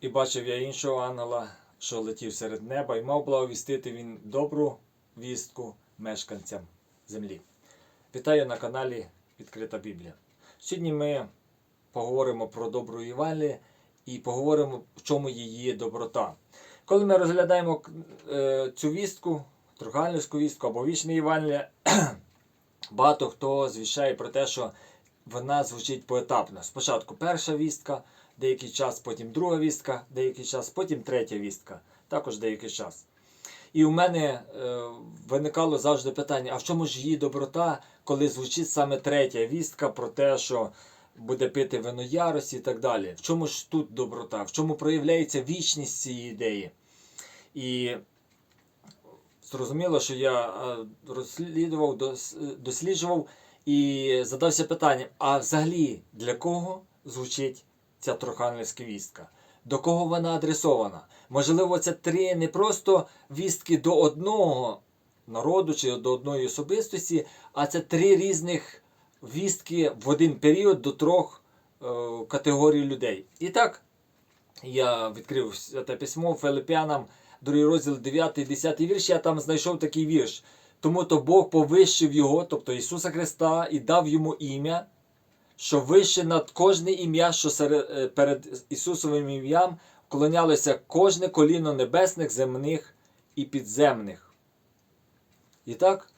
І бачив я іншого ангела, що летів серед неба, і мав благовістити він добру вістку мешканцям землі. Вітаю на каналі Відкрита Біблія. Сьогодні ми поговоримо про добру Євангелію і поговоримо, в чому її доброта. Коли ми розглядаємо е, цю вістку, трухальницьку вістку або вічне Євангеліє, багато хто звіщає про те, що вона звучить поетапно. Спочатку перша вістка, деякий час, потім друга вістка, деякий час, потім третя вістка, також деякий час. І у мене е, виникало завжди питання: а в чому ж її доброта, коли звучить саме третя вістка про те, що буде пити вино ярості і так далі? В чому ж тут доброта? В чому проявляється вічність цієї ідеї? І зрозуміло, що я е, розслідував, дос- досліджував і задався питанням: а взагалі для кого звучить ця троханівська вістка? До кого вона адресована? Можливо, це три не просто вістки до одного народу чи до одної особистості, а це три різних вістки в один період до трьох е, категорій людей. І так, я відкрив святе письмо Филип'янам, другий розділ 9, 10 вірш, я там знайшов такий вірш. Тому то Бог повищив його, тобто Ісуса Христа, і дав йому ім'я, що вище над кожне ім'я, що е, перед Ісусовим ім'ям вклонялося кожне коліно небесних, земних і підземних. І так,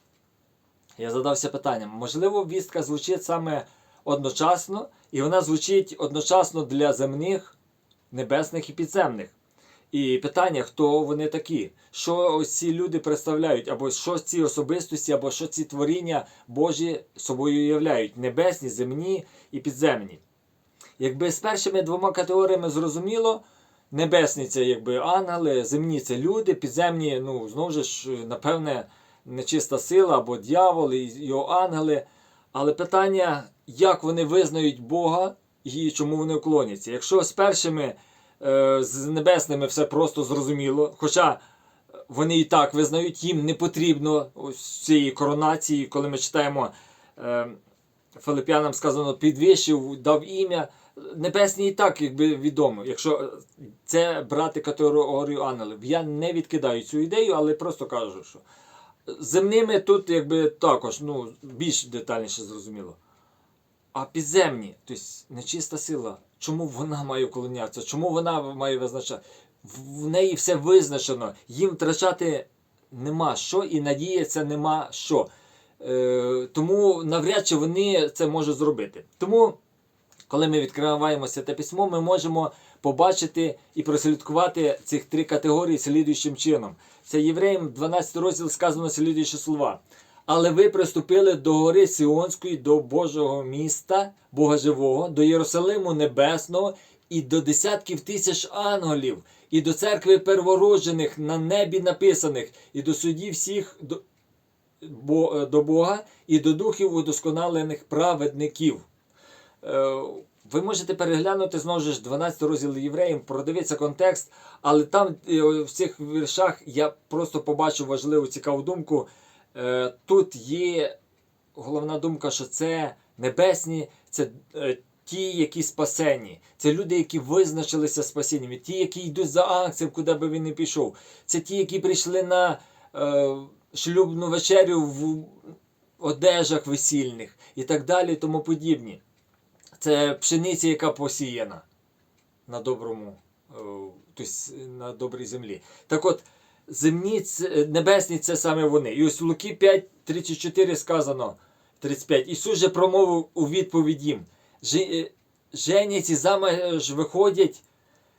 я задався питанням: можливо, вістка звучить саме одночасно, і вона звучить одночасно для земних, небесних і підземних. І питання, хто вони такі, що ось ці люди представляють, або що ці особистості, або що ці творіння Божі собою являють небесні, земні і підземні. Якби з першими двома категоріями зрозуміло, небесні це якби ангели, земні це люди, підземні, ну, знову ж, напевне, нечиста сила або дьявол і його ангели. Але питання, як вони визнають Бога і чому вони уклоняться. Якщо з першими з небесними все просто зрозуміло, хоча вони і так визнають, їм не потрібно ось цієї коронації, коли ми читаємо е, Филип'янам сказано, підвищив, дав ім'я. Небесні і так якби відомо, якщо це брати категорію ангелів. Я не відкидаю цю ідею, але просто кажу, що земними тут якби також ну, більш детальніше зрозуміло. А підземні, тобто нечиста сила, чому вона має вклонятися? Чому вона має визначати? В неї все визначено, їм втрачати нема що і надіятися нема що. Е, тому навряд чи вони це можуть зробити. Тому, коли ми відкриваємо святе письмо, ми можемо побачити і прослідкувати цих три категорії слідуючим чином. Це Євреям 12 розділ сказано слідуючі слова. Але ви приступили до гори Сіонської, до Божого міста, Бога Живого, до Єрусалиму Небесного і до десятків тисяч ангелів, і до церкви первороджених на небі написаних, і до судів всіх до, е, Бога, і до духів удосконалених праведників. Е, ви можете переглянути знову ж 12 розділ євреїв, продивитися контекст, але там е, в цих віршах я просто побачив важливу цікаву думку. Е, Тут є головна думка, що це небесні, це е, ті, які спасені, це люди, які визначилися спасінням, ті, які йдуть за акцією, куди би він не пішов. Це ті, які прийшли на е, шлюбну вечерю в одежах весільних і так далі, тому подібні. Це пшениця, яка посіяна на доброму, тобто на добрій землі. Так от, земні, небесні це саме вони. І ось в Луки 5, 34 сказано, 35. Ісус же промовив у відповідь їм: «Жи- е, женять і заміж виходять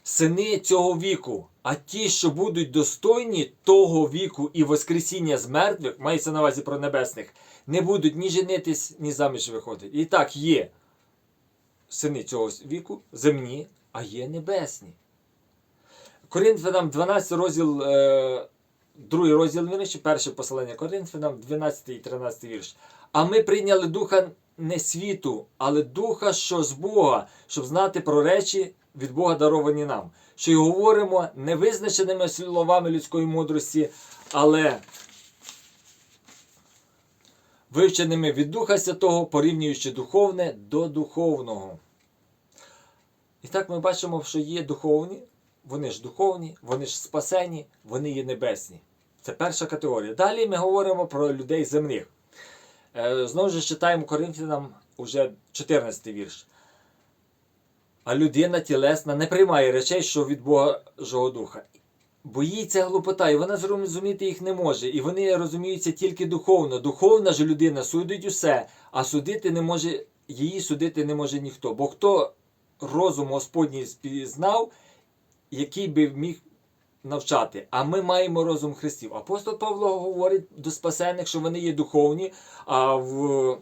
сини цього віку, а ті, що будуть достойні того віку і воскресіння з мертвих, мається на увазі про небесних, не будуть ні женитись, ні заміж виходити. І так є сини цього віку, земні, а є небесні. Коринфянам 12 розділ, е, другий розділ вірші, перше послання Коринфянам, 12 і 13 вірш. А ми прийняли духа не світу, але духа, що з Бога, щоб знати про речі від Бога даровані нам. Що й говоримо не визначеними словами людської мудрості, але вивченими від Духа Святого, порівнюючи духовне до духовного. І так ми бачимо, що є духовні, вони ж духовні, вони ж спасені, вони є небесні. Це перша категорія. Далі ми говоримо про людей земних. Е, Знову ж читаємо Коринфянам уже 14 вірш. А людина тілесна не приймає речей, що від Божого Духа. Боїться глупота, і вона зрозуміти їх не може. І вони розуміються тільки духовно. Духовна ж людина судить усе, а судити не може, її судити не може ніхто. Бо хто розум Господній спізнав, який би міг навчати. А ми маємо розум Христів. Апостол Павло говорить до спасених, що вони є духовні, а в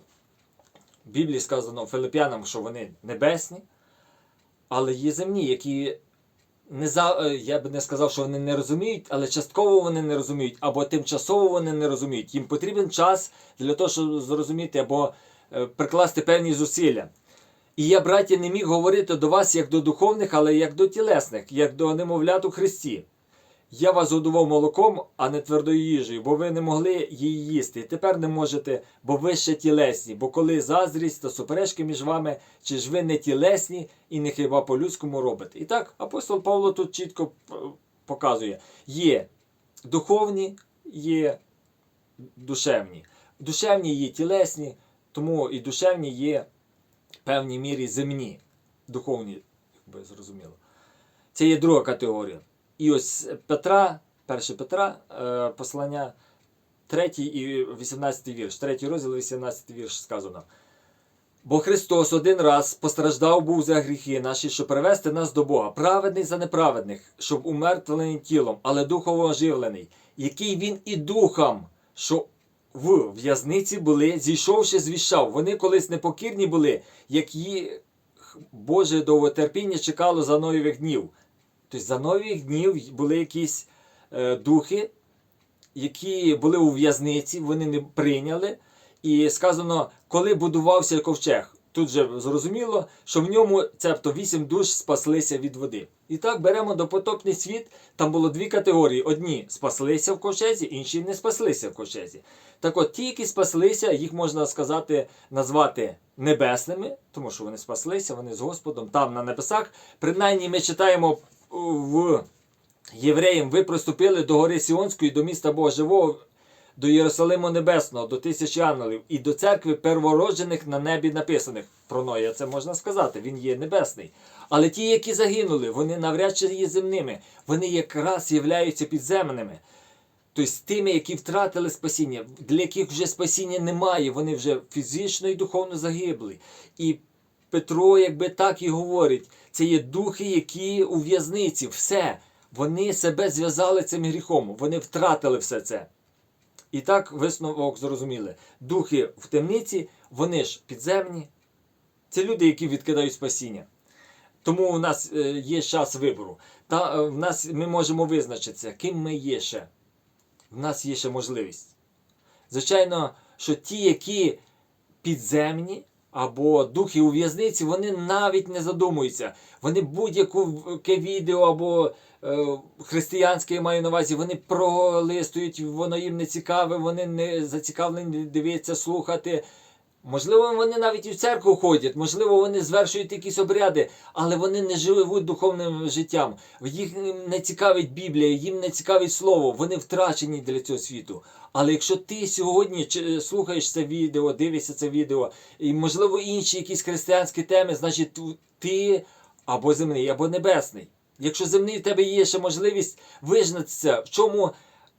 Біблії сказано Филип'янам, що вони небесні, але є земні, які не за, е, я би не сказав, що вони не розуміють, але частково вони не розуміють, або тимчасово вони не розуміють. Їм потрібен час для того, щоб зрозуміти або е, прикласти певні зусилля. І я, браті, не міг говорити до вас як до духовних, але як до тілесних, як до немовлят у Христі. Я вас годував молоком, а не твердою їжею, бо ви не могли її їсти. І тепер не можете, бо ви ще тілесні. Бо коли заздрість та суперечки між вами, чи ж ви не тілесні і не хіба по-людському робите? І так, апостол Павло тут чітко е, показує: є духовні, є душевні. Душевні є тілесні, тому і душевні є певній мірі земні, духовні, якби зрозуміло. Це є друга категорія. І ось Петра, 1 Петра, е, послання, 3 і 18 вірш, 3 розділ, 18 вірш сказано. Бо Христос один раз постраждав був за гріхи наші, щоб привести нас до Бога, праведний за неправедних, щоб умертвлений тілом, але духово оживлений, який він і духом, що в в'язниці були, зійшовши, з віщав. Вони колись непокірні були, як її Боже довготерпіння чекало за нових днів. Тобто за нових днів були якісь е, духи, які були у в'язниці, вони не прийняли. І сказано, коли будувався ковчег. Тут же зрозуміло, що в ньому цебто вісім душ спаслися від води. І так беремо допотопний світ. Там було дві категорії: одні спаслися в ковчезі, інші не спаслися в ковчезі. Так от ті, які спаслися, їх можна сказати, назвати небесними, тому що вони спаслися, вони з Господом там на небесах. Принаймні ми читаємо в Євреям, ви приступили до гори Сіонської, до міста Бога Живого, до Єрусалиму Небесного, до тисячі ангелів і до церкви первороджених на небі написаних. Про Ноя це можна сказати, він є небесний. Але ті, які загинули, вони навряд чи є земними, вони якраз являються підземними. Тобто тими, які втратили спасіння, для яких вже спасіння немає, вони вже фізично і духовно загибли. І Петро, якби так і говорить, це є духи, які у в'язниці, все. Вони себе зв'язали цим гріхом, вони втратили все це. І так висновок зрозуміли. Духи в темниці, вони ж підземні. Це люди, які відкидають спасіння. Тому у нас е, є час вибору. Та е, в нас ми можемо визначитися, ким ми є ще. В нас є ще можливість. Звичайно, що ті, які підземні або духи у в'язниці, вони навіть не задумуються. Вони будь-яке відео або е, християнське я маю на увазі, вони пролистують, воно їм не цікаве, вони не зацікавлені дивитися, слухати. Можливо, вони навіть і в церкву ходять, можливо, вони звершують якісь обряди, але вони не живуть духовним життям. Їх не цікавить Біблія, їм не цікавить слово, вони втрачені для цього світу. Але якщо ти сьогодні чи- слухаєш це відео, дивишся це відео, і можливо інші якісь християнські теми, значить ти або земний, або небесний. Якщо земний в тебе є ще можливість вижнатися, в чому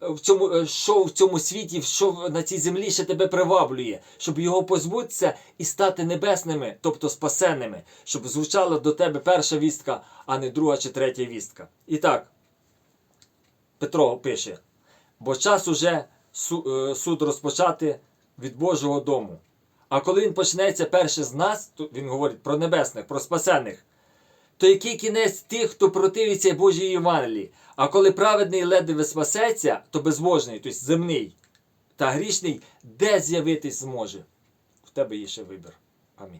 в цьому, е, що в цьому світі, що на цій землі ще тебе приваблює, щоб його позбутися і стати небесними, тобто спасенними, щоб звучала до тебе перша вістка, а не друга чи третя вістка. І так, Петро пише: бо час уже е, суд розпочати від Божого дому. А коли він почнеться перше з нас, то він говорить про небесних, про спасених, то який кінець тих, хто противиться Божій Євангелії? А коли праведний ледве спасеться, то безбожний, тобто земний та грішний, де з'явитись зможе? В тебе є ще вибір. Амінь.